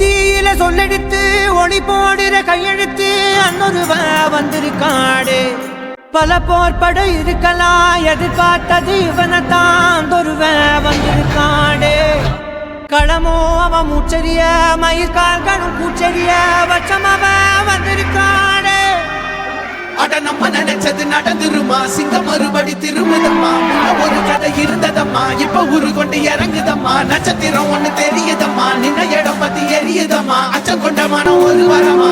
தீயில சொல்லெடுத்து ஒளி போடுற கையெழுத்து அன்னொருவ வந்திருக்காடு. பல போர்பட இருக்கலாம் எதிர்பார்த்தது இவனை தான் ஒருவ வந்திருக்காடு. களமோ அவன் மூச்சரிய மயிர்கால்களும் பூச்சரிய வச்சம் அவன் வந்திருக்காடு. அட நம்ம நினைச்சது நடந்துருமா? சிங்கம் மறுபடி திரும்புதம்மா? ஒரு கதை இருந்ததம்மா? இப்ப உரு கொண்டு இறங்குதம்மா? நட்சத்திரம் ஒண்ணு வரமா அச்சம் கொண்ட மனம் ஒரு வரமா?